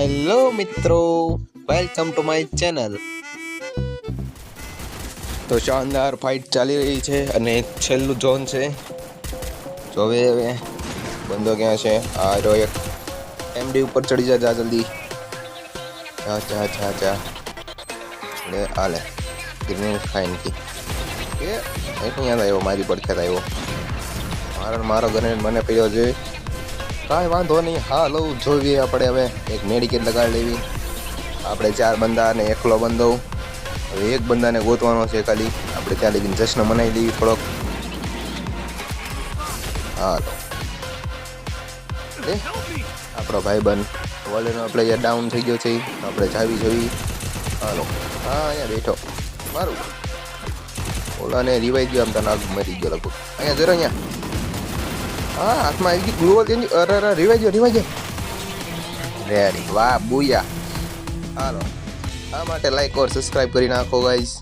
Hello મિત્રો. Welcome to my channel તો શાનદાર ફાઇટ ચાલી રહી છે અને છેલ્લું ઝોન છે. જો હવે હવે બંદો ક્યાં છે? આ રહ્યો એક એમડી ઉપર ચડી જા જા જલ્દી. જા જા જા જા. લે આ લે ગ્રેનેડ ખાઈને કી કે અહીંયા આવ્યો મારી પડખે આવ્યો મારો મારો ગ્રેનેડ મને પડ્યો છે. કાંઈ વાંધો નહીં. હા, લઉં, જોઈએ આપણે હવે. એક મેડિકેટ લગાડી લેવી. આપણે ચાર બંદા અને એકલો બંદો. હવે એક બંદાને ગોતવાનો છે ખાલી. આપણે ત્યાં લઈને જશ્ન મનાવી દેવી થોડોક. હાલો આપણો ભાઈબંધ વોલેનો આપણે અહીંયા ડાઉન થઈ ગયો છે. આપણે જાવી જોઈ હાલો હા, અહીંયા બેઠો. મારું. ઓલાને રિવાઈ ગયો આમ તને આગ મરી ગયો લગભગ. અહીંયા જરો અહીંયા. હા, હાથમાં આવી ગઈ ગ્લોવલ ચેન્જ અરે અરે રિવાઈ રિવાઈ રેડી વાહ, બુયા. હાલો. આ માટે લાઈક ઓર સબસ્ક્રાઇબ કરી નાખો ગાઈઝ